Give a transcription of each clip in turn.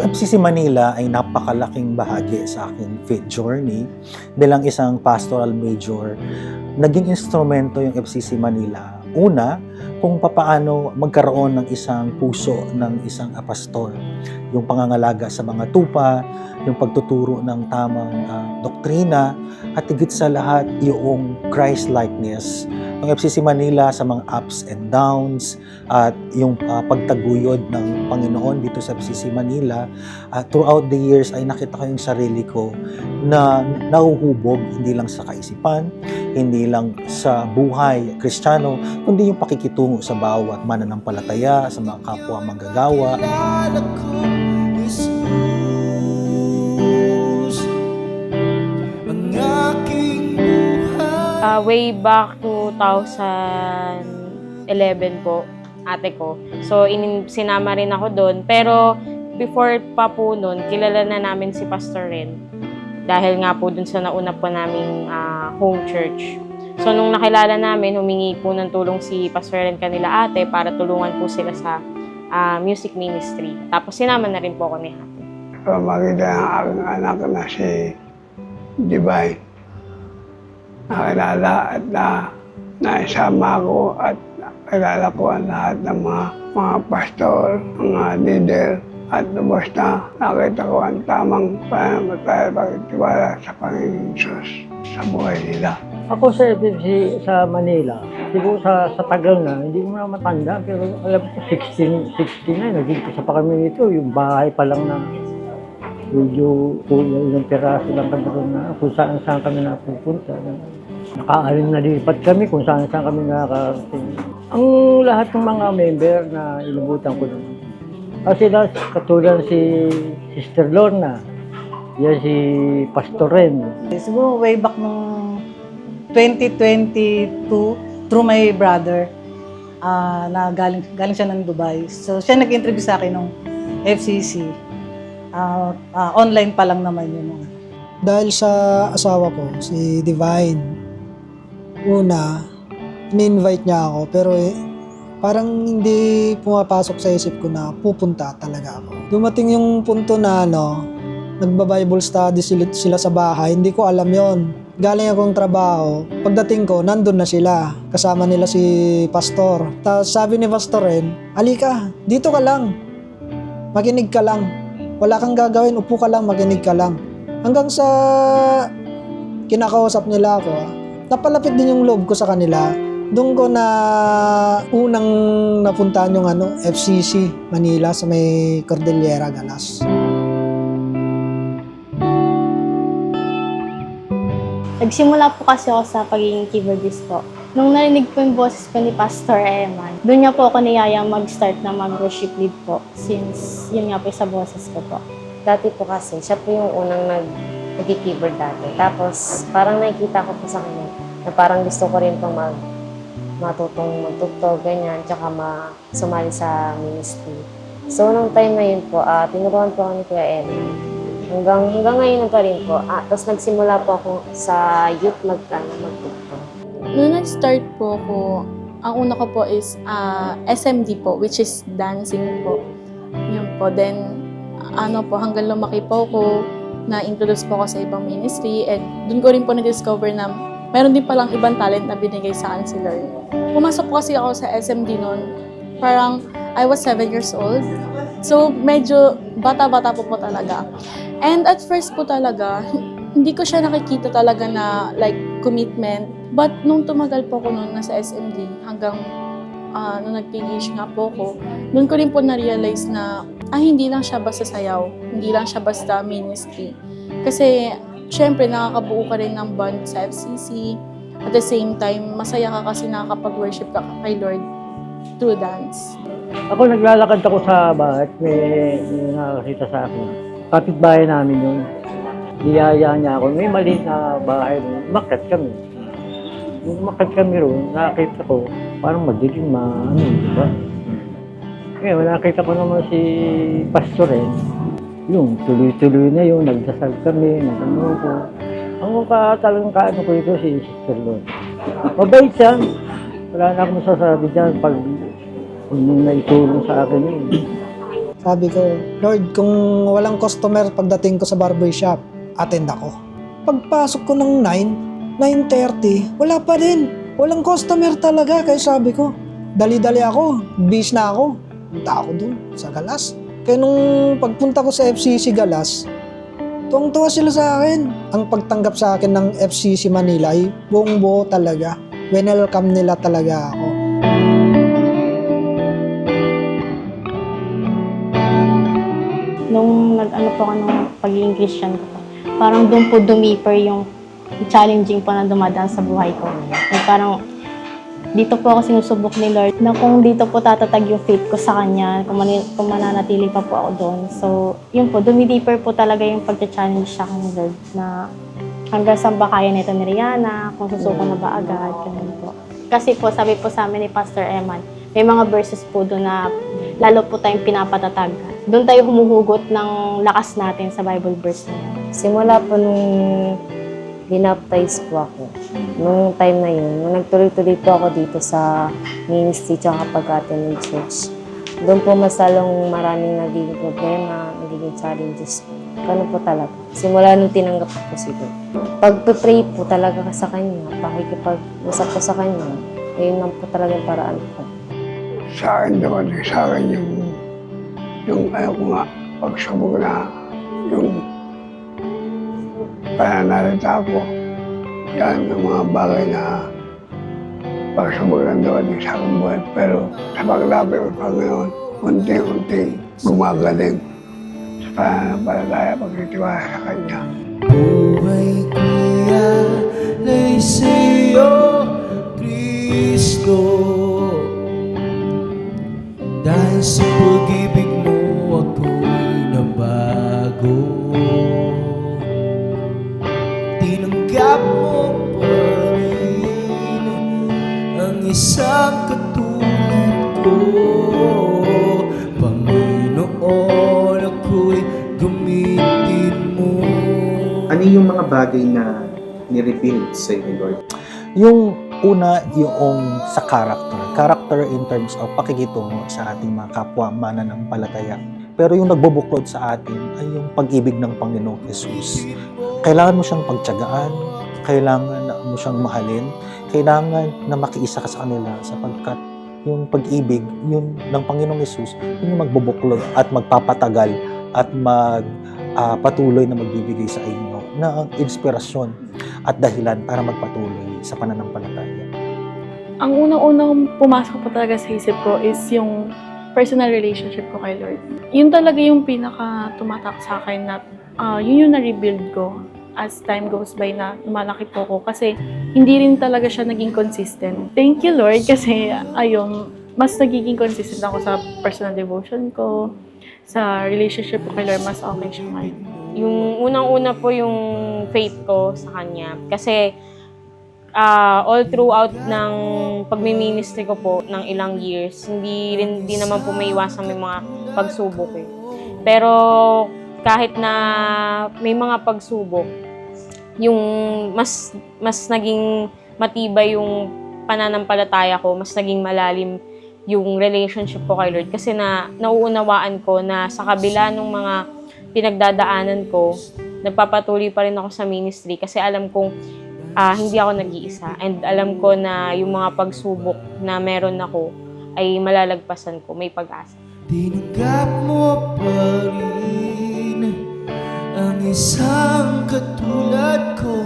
Yung FCC Manila ay napakalaking bahagi sa aking faith journey. Bilang isang pastoral major, naging instrumento yung FCC Manila. Una, kung papaano magkaroon ng isang puso ng isang apostol. Yung pangangalaga sa mga tupa, yung pagtuturo ng tamang ah, doktrina, at higit sa lahat, yung Christ-likeness. Ang FCC Manila sa mga ups and downs, at yung ah, pagtaguyod ng Panginoon dito sa FCC Manila, ah, throughout the years ay nakita ko yung sarili ko na nahuhubog hindi lang sa kaisipan, hindi lang sa buhay kristyano, kundi yung pakikitungo sa bawat mananampalataya, sa mga kapwa manggagawa. Kilala Ah, way back 2011 po, ate ko. So, in, sinama rin ako doon. Pero, before pa po noon, kilala na namin si Pastor Ren. Dahil nga po dun sa nauna po naming ah, home church. So, nung nakilala namin, humingi po ng tulong si Pastor Ren kanila ate para tulungan po sila sa ah, music ministry. Tapos, sinama na rin po ako ni ate. So, ang anak na si Divine. Nakilala at na naisama ko at nakilala ko ang lahat ng mga mga pastor, mga leader at lubos na nakita ko ang tamang pananampalataya pagtiwala sa Panginoon Diyos sa buhay nila. Ako sa FFC sa Manila, siguro sa, sa tagal na, hindi ko na matanda, pero alam ko 16, 16 na, naging isa pa kami nito, yung bahay pa lang na medyo kuya, ilang piraso lang kami na kung saan saan kami napupunta. Nakaalim na lipat kami kung saan saan kami nakakarating. Ang lahat ng mga member na inubutan ko doon. Kasi sila, katulad si Sister Lorna, yan si Pastor Ren, Siguro way back nung 2022 through my brother ah, na galing, galing siya ng Dubai. So siya nag-interview sa akin nung FCC. Ah, ah, online pa lang naman yun. dahil sa asawa ko, si Divine, una, in-invite niya ako, pero eh, parang hindi pumapasok sa isip ko na pupunta talaga ako. Dumating yung punto na ano, nagba-Bible study sila, sila sa bahay, hindi ko alam yon. Galing akong trabaho, pagdating ko, nandun na sila. Kasama nila si Pastor. Tapos sabi ni Pastor rin, Alika, dito ka lang. Makinig ka lang. Wala kang gagawin, upo ka lang, makinig ka lang. Hanggang sa kinakausap nila ako, ah, napalapit din yung loob ko sa kanila. Doon ko na unang napuntahan yung ano, FCC Manila sa may Cordillera, Galas. Nagsimula po kasi ako sa pagiging keyboardist po. Nung narinig po yung boses ko ni Pastor Eman, doon niya po ako niyayang mag-start na mag-worship lead po since yun nga po yung sa boses ko po. Dati po kasi, siya po yung unang nag nag-keyboard dati. Tapos, parang nakikita ko po sa kanya na parang gusto ko rin pong mag matutong magtugtog, ganyan, tsaka ma sumali sa ministry. So, nung time na yun po, ah tinuruan po ako ni Kuya Ed. Hanggang, hanggang ngayon pa rin po. Ah, tapos nagsimula po ako sa youth mag, ano, magtugtog. Noong nag-start po ako, ang una ko po is ah, SMD po, which is dancing po. Yun po. Then, ano po, hanggang lumaki po ako, na-introduce po ako sa ibang ministry, and doon ko rin po na-discover na meron din palang ibang talent na binigay sa akin si Lord. Pumasok po kasi ako sa SMD noon, parang I was 7 years old. So, medyo bata-bata po po talaga. And at first po talaga, hindi ko siya nakikita talaga na like commitment. But nung tumagal po ako noon nasa SMD hanggang ah, nung nag-PH nga po ako, doon ko rin po na-realize na ah, hindi lang siya basta sayaw, hindi lang siya basta ministry. Kasi syempre nakakabuo ka rin ng bond sa FCC. At the same time, masaya ka kasi nakakapag-worship ka kay Lord through dance. Ako naglalakad ako sa bahay may, may nakakita sa akin. Kapitbahay namin yun. Niyaya niya ako. May maliit na bahay. Umakyat kami. Nung umakyat kami roon, nakakita ko, parang madilim, ma, ano, di ba? Ngayon, nakita ko naman si Pastor eh. Yung tuloy-tuloy na yun, nagdasal kami, nagano ko. Ang ka talagang kaano ko ito si Sister Lord. Mabait siya. Wala na akong masasabi dyan pag kung naitulong sa akin yun. Sabi ko, Lord, kung walang customer pagdating ko sa barbershop, attend ako. Pagpasok ko ng 9, 9.30, wala pa rin. Walang customer talaga. Kaya sabi ko, dali-dali ako, bis na ako. Punta ako dun sa Galas. Kaya nung pagpunta ko sa FCC Galas, tuwang-tuwa sila sa akin. Ang pagtanggap sa akin ng FCC Manila ay buong buo talaga. Welcome nila talaga ako. Nung nag-ano po ako nung pagiging Christian ko parang doon po dumiper yung challenging po na dumadaan sa buhay ko. Yung parang dito po ako sinusubok ni Lord na kung dito po tatatag yung faith ko sa Kanya, kung, mani- kung mananatili pa po ako doon. So, yun po, dumideeper po talaga yung pagcha-challenge sa akin Lord na hanggang saan ba kaya nito ni Rihanna, kung susuko na ba agad, ganun po. Kasi po, sabi po sa amin ni Pastor Eman, may mga verses po doon na lalo po tayong pinapatatag. Doon tayo humuhugot ng lakas natin sa Bible verse na yun. Simula po nung binaptize po ako, nung time na yun, nung nagtuloy-tuloy po ako dito sa ministry tsaka pag-attend ng church, doon po mas lalong maraming nagiging problema, nagiging challenges po. Ganun po talaga. Simula nung tinanggap ko po si Lord. Pag-pray po talaga ka sa Kanya, pakikipag-usap ko sa Kanya, ayun lang po talaga yung paraan ko. Sa akin naman, sa akin yung, yung ayaw ko nga, pagsubok na, yung pananalita ko, yan ang mga bagay na pagsubok ng doon sa aking buhay. Pero sa paglabi ko pa ngayon, unti-unting gumagaling sa pananampalataya pagtitiwala sa Kanya. Buhay kuya sa'yo, Kristo Dahil sa pag-ibig mo isang katulad ko Panginoon ako'y gamitin mo Ano yung mga bagay na ni-reveal sa ni Lord? Yung una, yung sa character. Character in terms of pakikitungo sa ating mga kapwa mananampalataya. Pero yung nagbubuklod sa atin ay yung pag-ibig ng Panginoong Jesus. Kailangan mo siyang pagtyagaan, kailangan mo siyang mahalin, kailangan na makiisa ka sa kanila sapagkat yung pag-ibig, yun ng Panginoong Jesus, yun yung magbubuklod at magpapatagal at mag ah, patuloy na magbibigay sa inyo ng inspirasyon at dahilan para magpatuloy sa pananampalataya. Ang unang-unang pumasok po talaga sa isip ko is yung personal relationship ko kay Lord. Yun talaga yung pinaka tumatak sa akin na ah, yun yung na-rebuild ko as time goes by na lumalaki po ko kasi hindi rin talaga siya naging consistent. Thank you Lord kasi ayun, mas nagiging consistent ako sa personal devotion ko, sa relationship ko kay Lord, mas okay siya ngayon. Yung unang-una po yung faith ko sa kanya. Kasi ah, all throughout ng pagmi-ministry ko po ng ilang years, hindi rin di naman po may iwasan may mga pagsubok eh. Pero kahit na may mga pagsubok, yung mas mas naging matibay yung pananampalataya ko, mas naging malalim yung relationship ko kay Lord kasi na nauunawaan ko na sa kabila ng mga pinagdadaanan ko, nagpapatuloy pa rin ako sa ministry kasi alam kong ah, hindi ako nag-iisa and alam ko na yung mga pagsubok na meron ako ay malalagpasan ko, may pag-asa. Tinanggap mo pa rin ang isang katulad ko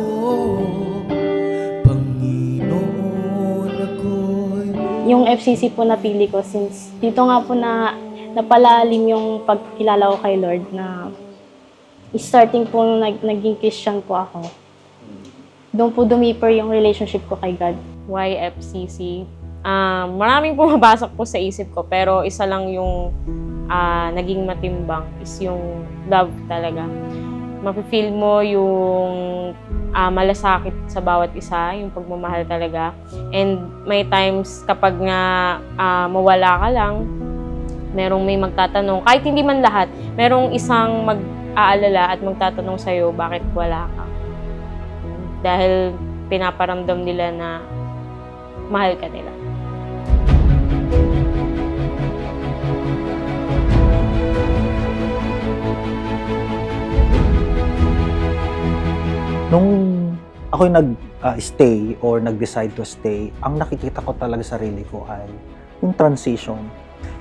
Panginoon ako'y Yung FCC po napili ko since dito nga po na napalalim yung pagkilala ko kay Lord na starting po nung nag, naging Christian po ako. Doon po dumiper yung relationship ko kay God. YFCC. Ah, maraming pumapasok po sa isip ko pero isa lang yung ah, naging matimbang is yung love talaga. Mafe-feel mo yung ah, malasakit sa bawat isa, yung pagmamahal talaga. And may times kapag nga ah, mawala ka lang, merong may magtatanong, kahit hindi man lahat, merong isang mag-aalala at magtatanong sa'yo bakit wala ka. Dahil pinaparamdam nila na mahal ka nila. Nung ako nag-stay or nag-decide to stay, ang nakikita ko talaga sa sarili ko ay yung transition.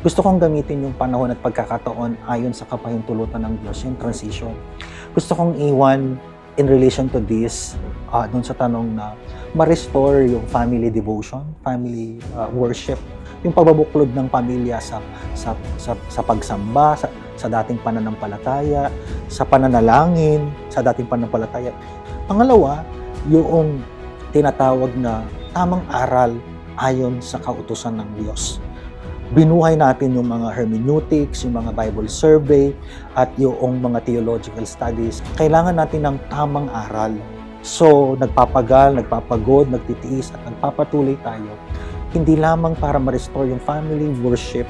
Gusto kong gamitin yung panahon at pagkakataon ayon sa kapahintulutan ng Diyos, yung transition. Gusto kong iwan in relation to this, uh, dun sa tanong na ma-restore yung family devotion, family uh, worship, yung pababuklod ng pamilya sa sa sa, sa pagsamba, sa, sa dating pananampalataya, sa pananalangin, sa dating pananampalataya. Pangalawa, yung tinatawag na tamang aral ayon sa kautusan ng Diyos. Binuhay natin yung mga hermeneutics, yung mga Bible survey, at yung mga theological studies. Kailangan natin ng tamang aral. So, nagpapagal, nagpapagod, nagtitiis, at nagpapatuloy tayo. Hindi lamang para ma-restore yung family worship,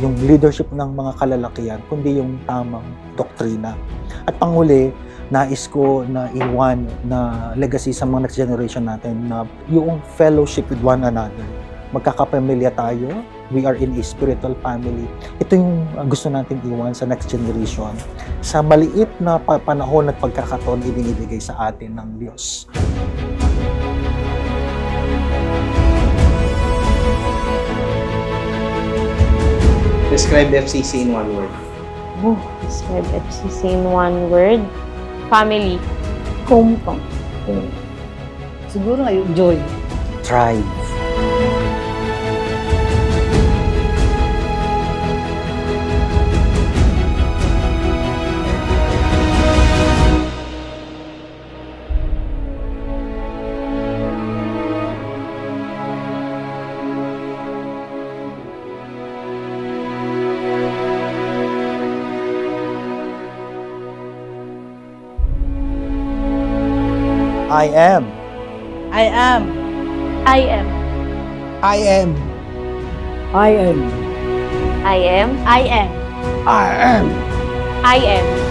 yung leadership ng mga kalalakihan, kundi yung tamang doktrina. At panghuli, nais ko na iwan na legacy sa mga next generation natin na yung fellowship with one another. Magkakapamilya tayo, we are in a spiritual family. Ito yung uh, gusto natin iwan sa next generation. Sa maliit na pa- panahon at pagkakataon ibinibigay sa atin ng Diyos. Describe FCC in one word. Oh, describe FCC in one word. Family. Home. Siguro ngayon, joy. Thrive. I am I am. I am. I am. I am. I am. I am. I am I am.